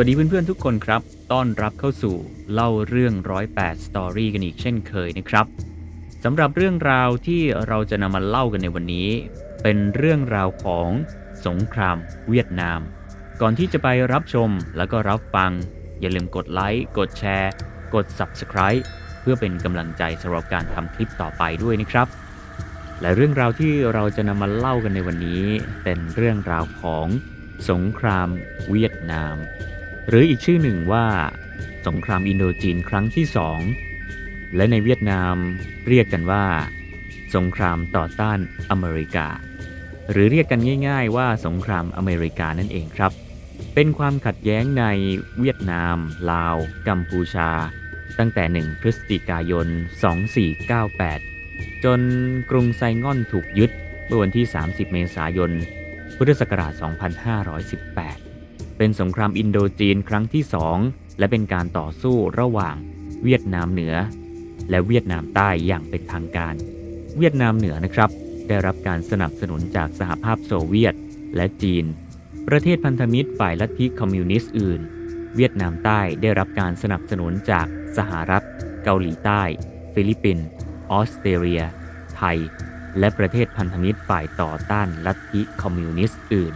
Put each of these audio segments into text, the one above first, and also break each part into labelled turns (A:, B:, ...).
A: วัสดีเพื่อนๆทุกคนครับ ต้อนรับเข้าสู่เล่าเรื่องร้อยแปดสตอรี่กันอีกเช่นเคยนะครับสำหรับเรื่องราวที่เราจะนำมาเล่ากันในวันนี้ เป็นเรื่องราวของสงครามเวียดนาม ก่อนที่จะไปรับชมแล้วก็รับฟัง อย่าลืมกดไลค์ กดแชร์ กด Subscribe เพื่อเป็นกำลังใจสำหรับการทำคลิปต่อไปด้วยนะครับ และเรื่องราวที่เราจะนำมาเล่ากันในวันนี้ เป็นเรื่องราวของสงครามเวียดนาม หรืออีกชื่อหนึ่งว่า สงครามอินโดจีนครั้งที่สองและในเวียดนามเรียกกันว่า สงครามต่อต้านอเมริกา หรือเรียกกันง่าย ๆ ว่าสงครามอเมริกานั่นเองครับ เป็นความขัดแย้งในเวียดนาม ลาว กัมพูชา ตั้งแต่ 1 พฤศจิกายน 2498 จนกรุงไซง่อนถูกยึดเมื่อวันที่ 30 เมษายน พุทธศักราช 2518 เป็นสงครามอินโดจีนครั้งที่2และเป็นการต่อสู้ระหว่างเวียดนามเหนือ และเวียดนามใต้อย่างเป็นทางการ เวียดนามเหนือนะครับ ได้รับการสนับสนุนจากสหภาพโซเวียตและจีน ประเทศพันธมิตรฝ่ายลัทธิคอมมิวนิสต์อื่น เวียดนามใต้ได้รับการสนับสนุนจากสหรัฐ เกาหลีใต้ ฟิลิปปินส์ออสเตรเลีย ไทย และประเทศพันธมิตรฝ่ายต่อต้านลัทธิคอมมิวนิสต์อื่น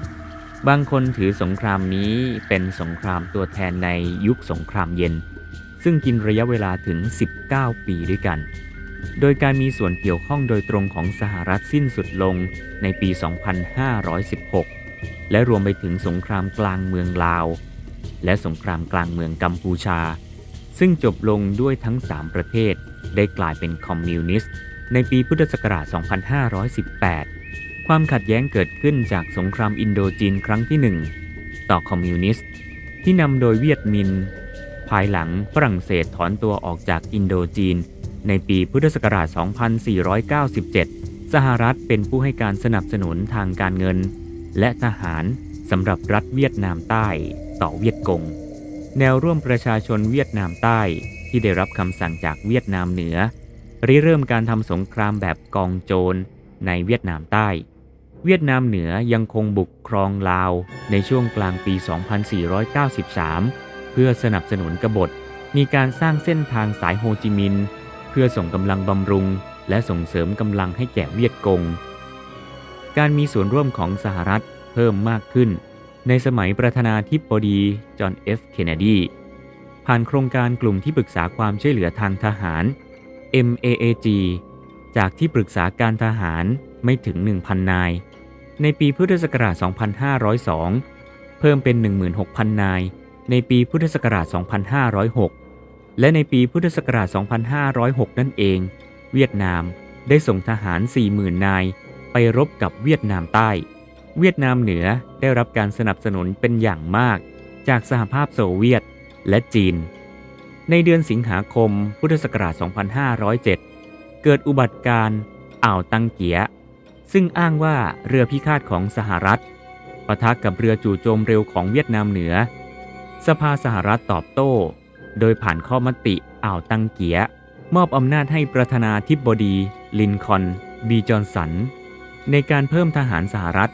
A: บางคนถือสงครามนี้เป็นสงครามตัวแทนในยุคสงครามเย็น ซึ่งกินระยะเวลาถึง 19 ปีด้วยกัน โดยการมีส่วนเกี่ยวข้องโดยตรงของสหรัฐสิ้นสุดลงในปี 2516 และรวมไปถึงสงครามกลางเมืองลาว และสงครามกลางเมืองกัมพูชา ซึ่งจบลงด้วยทั้ง 3 ประเทศ ได้กลายเป็นคอมมิวนิสต์ในปีพุทธศักราช 2518 ความขัดแย้งเกิดขึ้นจากสงครามอินโดจีนครั้งที่1ต่อคอมมิวนิสต์ ที่นำโดยเวียดมิน ภายหลังฝรั่งเศสถอนตัวออกจากอินโดจีน ในปีพุทธศักราช 2497 สหรัฐเป็นผู้ให้การสนับสนุนทางการเงิน และทหารสำหรับรัฐเวียดนามใต้ต่อเวียดกง แนวร่วมประชาชนเวียดนามใต้ที่ได้รับคำสั่งจากเวียดนามเหนือริเริ่มการทำสงครามแบบกองโจรในเวียดนามใต้ เวียดนามเหนือยังคงบุกครองลาวในช่วงกลางปี 2493 เพื่อสนับสนุนกบฏ มีการสร้างเส้นทางสายโฮจิมินห์เพื่อส่งกำลังบำรุง และส่งเสริมกำลังให้แก่เวียดกง การมีส่วนร่วมของสหรัฐเพิ่มมากขึ้น ในสมัยประธานาธิบดีจอห์นเอฟเคนเนดี ผ่านโครงการกลุ่มที่ปรึกษาความช่วยเหลือทางทหาร MAAG จากที่ปรึกษาการทหารไม่ถึง 1,000 นาย ในปีพุทธศักราช 2502 เพิ่มเป็น 16,000 นาย ในปีพุทธศักราช 2506 และในปีพุทธศักราช 2506 นั่นเอง เวียดนามได้ส่งทหาร 40,000 นาย ไปรบกับเวียดนามใต้ เวียดนามเหนือได้รับการสนับสนุนเป็นอย่างมาก จากสหภาพโซเวียตและจีน ในเดือนสิงหาคมพุทธศักราช 2507 เกิดอุบัติการณ์อ่าวตังเกีย ซึ่งอ้างว่าเรือพิฆาตของสหรัฐปะทะกับเรือจู่โจมเร็วของเวียดนามเหนือ สภาสหรัฐตอบโต้ โดยผ่านข้อมติอ่าวตังเกีย มอบอำนาจให้ประธานาธิบดี ลินคอน บีจอห์นสัน ในการเพิ่มทหารสหรัฐ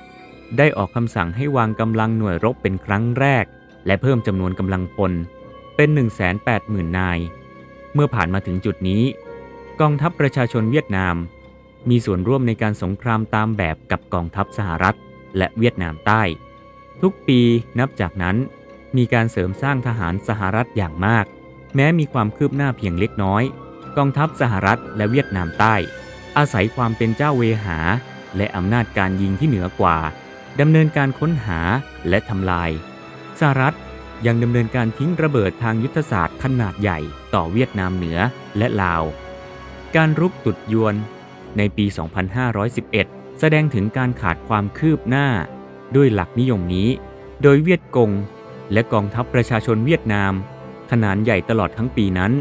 A: ได้ออกคำสั่งให้วางกำลังหน่วยรบเป็นครั้งแรก และเพิ่มจำนวนกำลังพล เป็น 180,000 นาย เมื่อผ่านมาถึงจุดนี้ กองทัพประชาชนเวียดนาม มีส่วนร่วมในการสงครามตามแบบกับกองทัพสหรัฐ และเวียดนามใต้ ทุกปีนับจากนั้น มีการเสริมสร้างทหารสหรัฐอย่างมาก แม้มีความคืบหน้าเพียงเล็กน้อย กองทัพสหรัฐและเวียดนามใต้ อาศัยความเป็นเจ้าเวหา และอำนาจการยิงที่เหนือกว่าดำเนินการค้นหาและทำลายสหรัฐยังดำเนินการทิ้งระเบิดทางยุทธศาสตร์ขนาดใหญ่ต่อเวียดนามเหนือและลาว การรุกตุดยวน ในปี 2511 แสดงถึงการขาดความคืบหน้า ด้วยหลักนิยมนี้ โดยเวียดกง และกองทัพประชาชนเวียดนาม ขนาดใหญ่ตลอดทั้งปีนั้น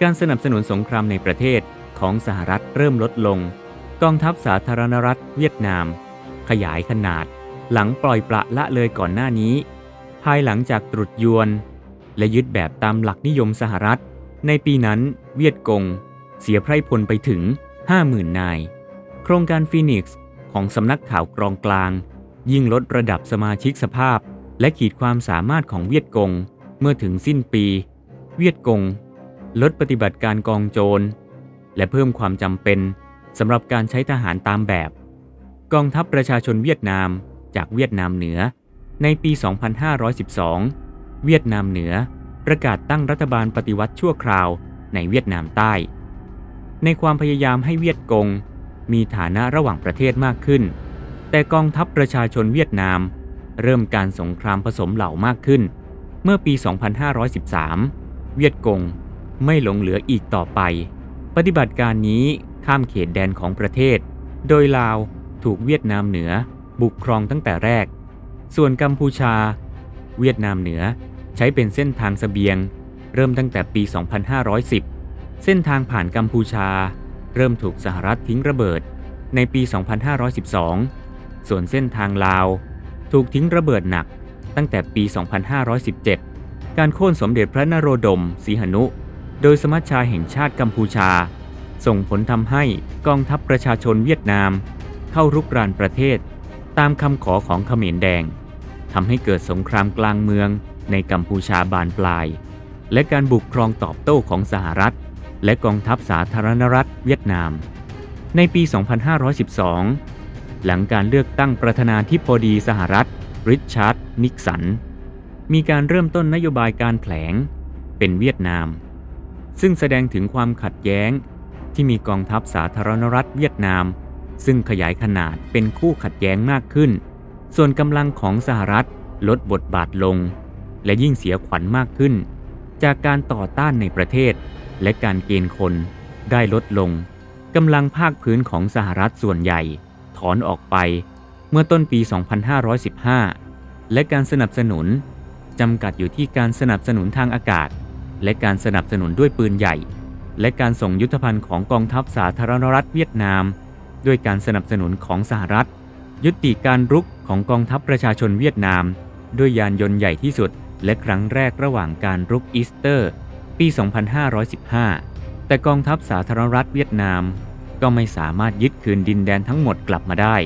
A: การสนับสนุนสงครามในประเทศของสหรัฐเริ่มลดลง กองทัพสาธารณรัฐเวียดนาม ขยายขนาด หลังปล่อยปละละเลยก่อนหน้านี้ ภายหลังจากตรุษยวน และยึดแบบตามหลักนิยมสหรัฐ ในปีนั้นเวียดกง เสียไพร่พลไปถึง 50,000 นาย โครงการฟีนิกซ์ของสำนักข่าวกรองกลาง ยิ่งลดระดับสมาชิกสภาพ และขีดความสามารถของเวียดกง เมื่อถึงสิ้นปี เวียดกง ลดปฏิบัติการกองโจร และเพิ่มความจำเป็นสำหรับการใช้ทหารตามแบบ กองทัพประชาชนเวียดนามจากเวียดนามเหนือ ในปี 2512 เวียดนามเหนือประกาศตั้งรัฐบาลปฏิวัติชั่วคราวในเวียดนามใต้ ในความพยายามให้เวียดกง มีฐานะระหว่างประเทศมากขึ้น แต่กองทัพประชาชนเวียดนาม เริ่มการสงครามผสมเหล่ามากขึ้น เมื่อปี 2513 เวียดกงไม่หลงเหลืออีกต่อไป ปฏิบัติการนี้ข้ามเขตแดนของประเทศ โดยลาวถูกเวียดนามเหนือบุกครองตั้งแต่แรก ส่วนกัมพูชา เวียดนามเหนือใช้เป็นเส้นทางสเสบียง เริ่มตั้งแต่ปี 2510 เส้นทางผ่านกัมพูชา เริ่มถูกสหรัฐทิ้งระเบิดในปี 2512 ส่วนเส้นทางลาว ถูกทิ้งระเบิดหนักตั้งแต่ปี 2517 การโค่นสมเด็จพระนโรดม สีหนุ โดยสมัชชาแห่งชาติกัมพูชา ส่งผลทำให้กองทัพประชาชนเวียดนาม เข้ารุกรานประเทศ ตามคำขอของเขมรแดงทำให้เกิดสงครามกลางเมืองในกัมพูชาบานปลาย และการบุกครองตอบโต้ของสหรัฐ และกองทัพสาธารณรัฐเวียดนาม ในปี 2512 หลังการเลือกตั้งประธานาธิบดีสหรัฐ ริชาร์ด นิกสัน มีการเริ่มต้นนโยบายการแผลงเป็นเวียดนาม ซึ่งแสดงถึงความขัดแย้งที่มีกองทัพสาธารณรัฐเวียดนาม ซึ่งขยายขนาดเป็นคู่ขัดแย้งมากขึ้น ส่วนกำลังของสหรัฐลดบทบาทลง และยิ่งเสียขวัญมากขึ้น จากการต่อต้านในประเทศ และการเกณฑ์คนได้ลดลงกำลังภาคพื้นของสหรัฐส่วนใหญ่ ถอนออกไปเมื่อต้นปี 2515 และการสนับสนุนจำกัดอยู่ที่การสนับสนุนทางอากาศ และการสนับสนุนด้วยปืนใหญ่ และการส่งยุทธภัณฑ์ของกองทัพสาธารณรัฐเวียดนาม ด้วยการสนับสนุนของสหรัฐ ยุติการรุกของกองทัพประชาชนเวียดนาม ด้วยยานยนต์ใหญ่ที่สุด และครั้งแรกระหว่างการรุกอีสเตอร์ ปี 2515 แต่กองทัพสาธารณรัฐเวียดนาม ก็ไม่สามารถยึดคืนดินแดนทั้งหมดกลับมาได้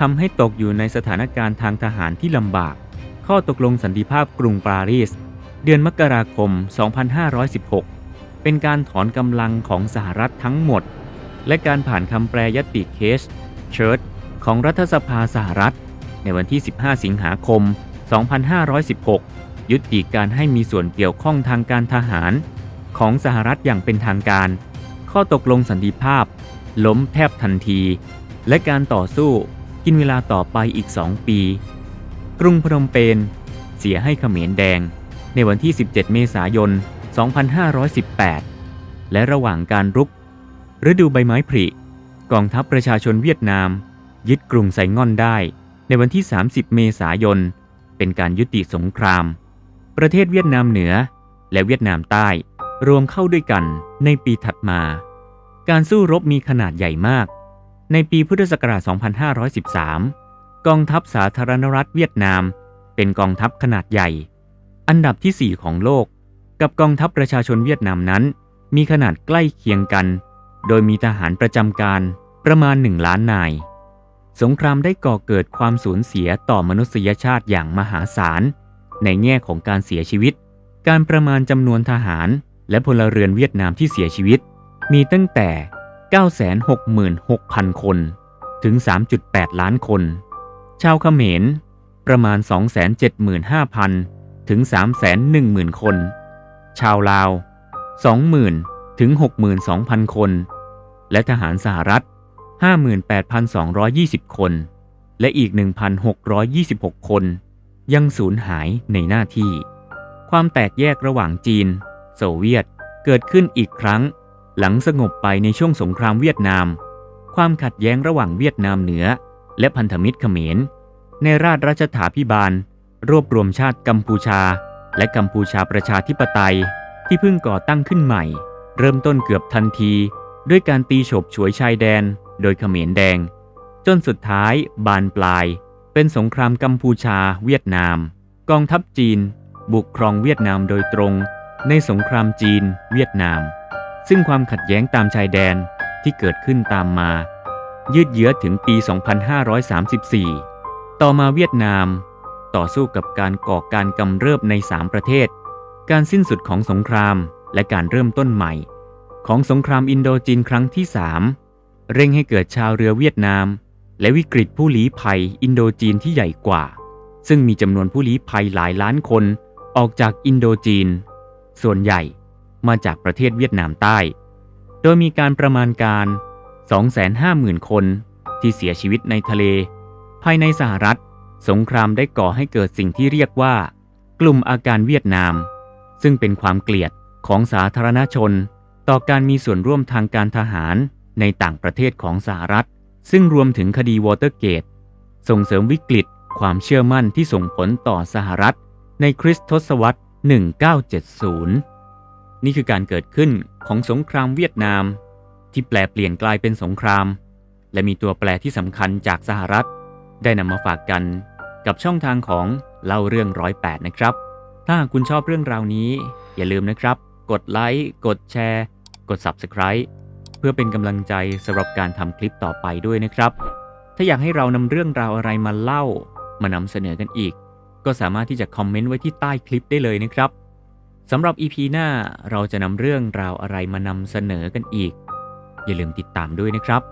A: ทำให้ตกอยู่ในสถานการณ์ทางทหารที่ลำบาก ข้อตกลงสันติภาพกรุงปารีส เดือนมกราคม 2516 เป็นการถอนกำลังของสหรัฐทั้งหมด และการผ่านคำแปลยติเคสเชิร์ตของรัฐสภาสหรัฐ ในวันที่ 15 สิงหาคม 2516 ยุติการให้มีส่วนเกี่ยวข้องทางการทหาร ของสหรัฐอย่างเป็นทางการ ข้อตกลงสันติภาพ ล้มแทบทันที และการต่อสู้กินเวลาต่อไปอีกสองปี กรุงพนมเปญเสียให้เขมรแดง ในวันที่ 17 เมษายน 2518 และระหว่างการรุก ฤดูใบไม้ผลิกองทัพประชาชนเวียดนาม ยึดกรุงไซง่อนได้ ในวันที่ 30 เมษายน เป็นการยุติสงคราม ประเทศเวียดนามเหนือและเวียดนามใต้ รวมเข้าด้วยกันในปีถัดมา การสู้รบมีขนาดใหญ่มาก ในปีพุทธศักราช 2513 กองทัพสาธารณรัฐเวียดนาม เป็นกองทัพขนาดใหญ่ อันดับที่ 4 ของโลก กับกองทัพประชาชนเวียดนามนั้น มีขนาดใกล้เคียงกัน โดยมีทหารประจำการประมาณ 1 ล้านนาย สงครามได้ก่อเกิดความสูญเสียต่อมนุษยชาติอย่างมหาศาล ในแง่ของการเสียชีวิต การประมาณจำนวนทหาร และพลเรือนเวียดนามที่เสียชีวิต มีตั้งแต่ 966,000 คน ถึง 3.8 ล้านคน ชาวเขมร ประมาณ 275,000 ถึง 310,000 คน ชาวลาว 20,000 ถึง 62,000 คน และทหารสหรัฐ 58,220 คน และอีก 1,626 คน ยังสูญหายในหน้าที่ ความแตกแยกระหว่างจีน โซเวียตเกิดขึ้นอีกครั้ง หลังสงบไปในช่วงสงครามเวียดนาม ความขัดแย้งระหว่างเวียดนามเหนือ และพันธมิตรเขมร ในราชรัชถาพิบาล รวบรวมชาติกัมพูชา และกัมพูชาประชาธิปไตย ที่เพิ่งก่อตั้งขึ้นใหม่ เริ่มต้นเกือบทันที ด้วยการตีฉบฉวยชายแดน โดยเขมรแดง จนสุดท้ายบานปลาย เป็นสงครามกัมพูชาเวียดนาม กองทัพจีน บุกครองเวียดนามโดยตรง ในสงครามจีน เวียดนาม ซึ่งความขัดแย้งตามชายแดนที่เกิดขึ้นตามมา ยืดเยื้อถึงปี 2534 ต่อมาเวียดนาม ต่อสู้กับการก่อการกำเริบใน 3 ประเทศ การสิ้นสุดของสงครามและการเริ่มต้นใหม่ ของสงครามอินโดจีนครั้งที่ 3 เร่งให้เกิดชาวเรือเวียดนาม และวิกฤตผู้ลี้ภัยอินโดจีนที่ใหญ่กว่า ซึ่งมีจำนวนผู้ลี้ภัยหลายล้านคนออกจากอินโดจีน ส่วนใหญ่มาจากประเทศเวียดนามใต้ โดยมีการประมาณการ 250,000 คนที่เสียชีวิตในทะเล ภายในสหรัฐ สงครามได้ก่อให้เกิดสิ่งที่เรียกว่า กลุ่มอาการเวียดนาม ซึ่งเป็นความเกลียดของสาธารณชน ต่อการมีส่วนร่วมทางการทหารในต่างประเทศของสหรัฐ ซึ่งรวมถึงคดีวอเตอร์เกต ส่งเสริมวิกฤตความเชื่อมั่นที่ส่งผลต่อสหรัฐ ในคริสตทศวรรษ 1970 นี่คือการเกิดขึ้นของสงครามเวียดนาม ที่แปลเปลี่ยนกลายเป็นสงคราม และมีตัวแปรที่สำคัญจากสหรัฐ ได้นำมาฝากกันกับช่องทางของเล่าเรื่องร้อยแปดนะครับ ถ้าหากคุณชอบเรื่องราวนี้ อย่าลืมนะครับ กดไลค์ กดแชร์ กด Subscribe เพื่อเป็นกำลังใจสำหรับการทำคลิปต่อไปด้วยนะครับ ถ้าอยากให้เรานำเรื่องราวอะไรมาเล่ามานำเสนอกันอีก ก็สามารถที่จะคอมเมนต์ไว้ที่ใต้คลิปได้เลยนะครับสำหรับ EP หน้าเราจะนำเรื่องราวอะไรมานำเสนอกันอีก อย่าลืมติดตามด้วยนะครับ